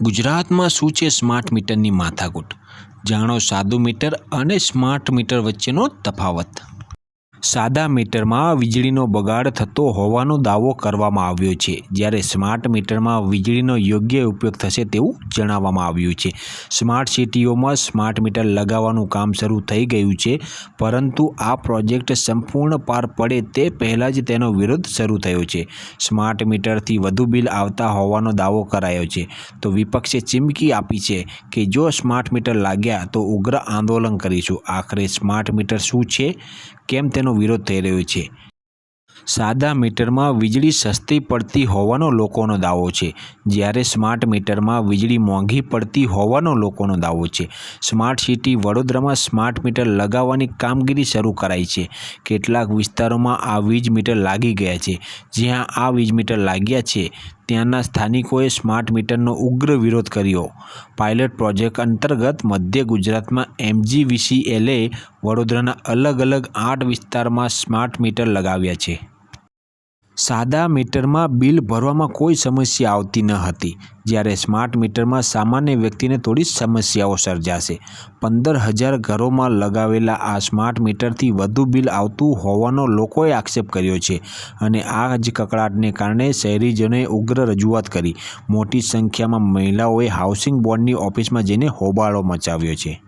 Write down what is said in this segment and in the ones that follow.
ગુજરાતમાં શું છે સ્માર્ટ મીટરની માથાકૂટ? જાણો સાદું મીટર અને સ્માર્ટ મીટર વચ્ચેનો તફાવત. સાદા મીટરમાં વીજળીનો બગાડ થતો હોવાનો દાવો કરવામાં આવ્યો છે. જ્યારે સ્માર્ટ મીટરમાં વીજળીનો યોગ્ય ઉપયોગ થશે તેવું જણાવવામાં આવ્યું છે. સ્માર્ટ સિટીઓમાં સ્માર્ટ મીટર લગાવવાનું કામ શરૂ થઈ ગયું છે, પરંતુ આ પ્રોજેક્ટ સંપૂર્ણ પાર પડે તે પહેલાં જ તેનો વિરોધ શરૂ થયો છે. સ્માર્ટ મીટરથી વધુ બિલ આવતા હોવાનો દાવો કરાયો છે. તો વિપક્ષે ચીમકી આપી છે કે જો સ્માર્ટ મીટર લાગ્યા તો ઉગ્ર આંદોલન કરીશું. આખરે સ્માર્ટ મીટર શું છે? કેમ તેનો વિરોધ થઈ રહ્યો છે. સાદા મીટરમાં વીજળી સસ્તી પડતી હોવાનો લોકોનો દાવો છે. જ્યારે સ્માર્ટ મીટરમાં વીજળી મોંઘી પડતી હોવાનો લોકોનો દાવો છે. સ્માર્ટ સિટી વડોદરામાં સ્માર્ટ મીટર લગાવવાની કામગીરી શરૂ કરાઈ છે. કેટલાક વિસ્તારોમાં આ વીજ મીટર લાગી ગયા છે. જ્યાં આ વીજ મીટર લાગ્યા છે ત્યાંના સ્થાનિકોએ સ્માર્ટ મીટરનો ઉગ્ર વિરોધ કર્યો. પાયલટ પ્રોજેક્ટ અંતર્ગત મધ્ય ગુજરાતમાં એમજીવીસીએલે વડોદરાના અલગ અલગ આઠ વિસ્તારમાં સ્માર્ટ મીટર લગાવ્યા છે. સાદા મીટરમાં બિલ ભરવામાં કોઈ સમસ્યા આવતી ન હતી. જ્યારે સ્માર્ટ મીટરમાં સામાન્ય વ્યક્તિને થોડી સમસ્યાઓ સર્જાશે. પંદર હજાર ઘરોમાં લગાવેલા આ સ્માર્ટ મીટરથી વધુ બિલ આવતું હોવાનો લોકોએ આક્ષેપ કર્યો છે અને આ જ કકળાટને કારણે શહેરીજનોએ ઉગ્ર રજૂઆત કરી. મોટી સંખ્યામાં મહિલાઓએ હાઉસિંગ બોર્ડની ઓફિસમાં જઈને હોબાળો મચાવ્યો છે.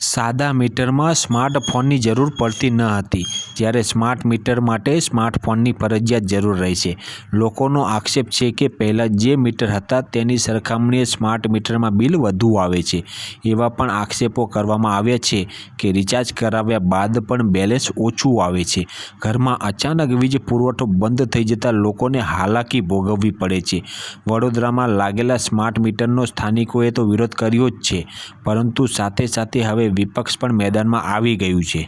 સાદા મીટરમાં સ્માર્ટફોનની જરૂર પડતી ન હતી. જ્યારે સ્માર્ટ મીટર માટે સ્માર્ટફોનની ફરજિયાત જરૂર રહેશે લોકોનો આક્ષેપ છે કે પહેલાં જે મીટર હતા તેની સરખામણીએ સ્માર્ટ મીટરમાં બિલ વધુ આવે છે. એવા પણ આક્ષેપો કરવામાં આવ્યા છે કે રિચાર્જ કરાવ્યા બાદ પણ બેલેન્સ ઓછું આવે છે. ઘરમાં અચાનક વીજ પુરવઠો બંધ થઈ જતાં લોકોને હાલાકી ભોગવવી પડે છે. વડોદરામાં લાગેલા સ્માર્ટ મીટરનો સ્થાનિકોએ તો વિરોધ કર્યો જ છે, પરંતુ સાથે સાથે હવે વિપક્ષ પણ મેદાનમાં આવી ગયું છે.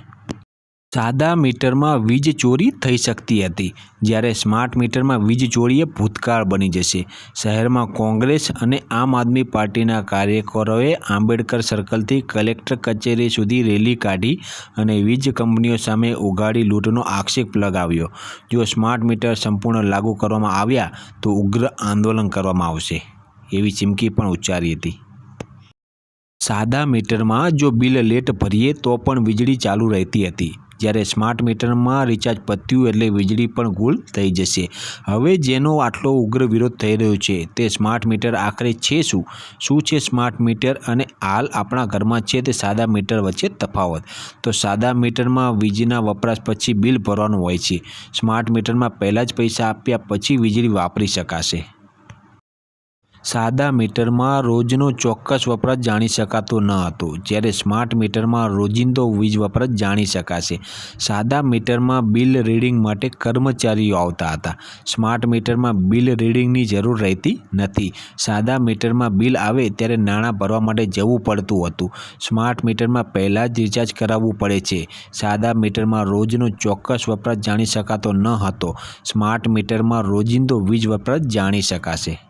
સાદા મીટરમાં વીજ ચોરી થઈ શકતી હતી. જ્યારે સ્માર્ટ મીટરમાં વીજ ચોરી એ ભૂતકાળ બની જશે. શહેરમાં કોંગ્રેસ અને આમ આદમી પાર્ટીના કાર્યકરોએ આંબેડકર સર્કલથી કલેક્ટર કચેરી સુધી રેલી કાઢી અને વીજ કંપનીઓ સામે ઉગાડી લૂંટનો આક્ષેપ લગાવ્યો. જો સ્માર્ટ મીટર સંપૂર્ણ લાગુ કરવામાં આવ્યા, તો ઉગ્ર આંદોલન કરવામાં આવશે. એવી ચીમકી પણ ઉચ્ચારી હતી. સાદા મીટરમાં જો બિલ લેટ ભરીએ તો પણ વીજળી ચાલુ રહેતી હતી. જ્યારે સ્માર્ટ મીટરમાં રિચાર્જ પત્યું એટલે વીજળી પણ ગુલ થઈ જશે. હવે જેનો આટલો ઉગ્ર વિરોધ થઈ રહ્યો છે તે સ્માર્ટ મીટર આખરે છે શું? શું છે સ્માર્ટ મીટર અને હાલ આપણા ઘરમાં છે તે સાદા મીટર વચ્ચે તફાવત? તો સાદા મીટરમાં વીજળીના વપરાશ પછી બિલ ભરવાનું હોય છે. સ્માર્ટ મીટરમાં પહેલાં જ પૈસા આપ્યા પછી વીજળી વાપરી શકાશે. સાદા મીટરમાં રોજનો ચોક્કસ વપરાશ જાણી શકાતો ન હતો. જ્યારે સ્માર્ટ મીટરમાં રોજિંદો વીજ વપરાશ જાણી શકાશે. સાદા મીટરમાં બિલ રીડિંગ માટે કર્મચારીઓ આવતા હતા. સ્માર્ટ મીટરમાં બિલ રીડિંગની જરૂર રહેતી નથી. સાદા મીટરમાં બિલ આવે ત્યારે નાણાં ભરવા માટે જવું પડતું હતું. સ્માર્ટ મીટરમાં પહેલાં જ રિચાર્જ કરાવવું પડે છે. સાદા મીટરમાં રોજનો ચોક્કસ વપરાશ જાણી શકાતો ન હતો. સ્માર્ટ મીટરમાં રોજિંદો વીજ વપરાશ જાણી શકાશે.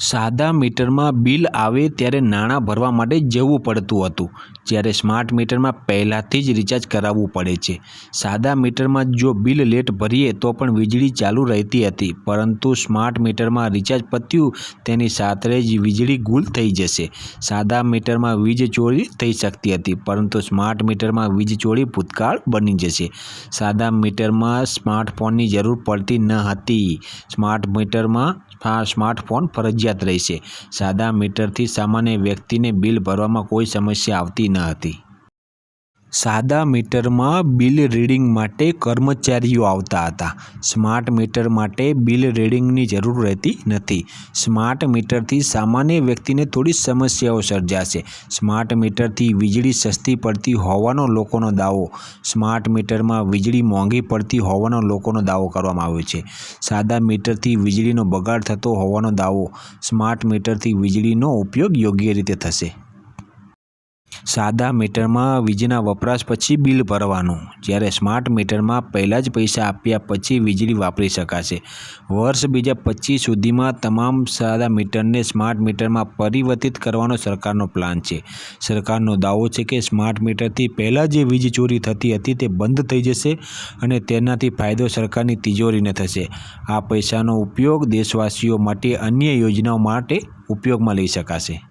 સાદા મીટરમાં બિલ આવે ત્યારે નાણાં ભરવા માટે જવું પડતું હતું, જ્યારે સ્માર્ટ મીટરમાં પહેલાંથી જ રિચાર્જ કરાવવું પડે છે. સાદા મીટરમાં જો બિલ લેટ ભરીએ તો પણ વીજળી ચાલુ રહેતી હતી, પરંતુ સ્માર્ટ મીટરમાં રિચાર્જ પત્યું તેની સાથે જ વીજળી ગુલ થઈ જશે. સાદા મીટરમાં વીજ ચોરી થઈ શકતી હતી, પરંતુ સ્માર્ટ મીટરમાં વીજ ચોરી ભૂતકાળ બની જશે. સાદા મીટરમાં સ્માર્ટફોનની જરૂર પડતી ન હતી. સ્માર્ટ મીટરમાં સ્માર્ટફોન ફરજિયાત રહેશે. સાદા મીટરથી સામાન્ય વ્યક્તિને બિલ ભરવામાં કોઈ સમસ્યા આવતી ન હતી. સાદા મીટરમાં બિલ રીડિંગ માટે કર્મચારીઓ આવતા હતા. સ્માર્ટ મીટર માટે બિલ રીડિંગની જરૂર રહેતી નથી. સ્માર્ટ મીટરથી સામાન્ય વ્યક્તિને થોડી સમસ્યાઓ સર્જાશે. સ્માર્ટ મીટરથી વીજળી સસ્તી પડતી હોવાનો લોકોનો દાવો. સ્માર્ટ મીટરમાં વીજળી મોંઘી પડતી હોવાનો લોકોનો દાવો કરવામાં આવ્યો છે. સાદા મીટરથી વીજળીનો બગાડ થતો હોવાનો દાવો. સ્માર્ટ મીટરથી વીજળીનો ઉપયોગ યોગ્ય રીતે થશે. સાદા મીટરમાં વીજળીના વપરાશ પછી બિલ ભરવાનું. જ્યારે સ્માર્ટ મીટરમાં પહેલાં જ પૈસા આપ્યા પછી વીજળી વાપરી શકાશે. વર્ષ બીજા પચીસ સુધીમાં તમામ સાદા મીટરને સ્માર્ટ મીટરમાં પરિવર્તિત કરવાનો સરકારનો પ્લાન છે. સરકારનો દાવો છે કે સ્માર્ટ મીટરથી પહેલાં જે વીજ ચોરી થતી હતી તે બંધ થઈ જશે અને તેનાથી ફાયદો સરકારની તિજોરીને થશે. આ પૈસાનો ઉપયોગ દેશવાસીઓ માટે અન્ય યોજનાઓ માટે ઉપયોગમાં લઈ શકાશે.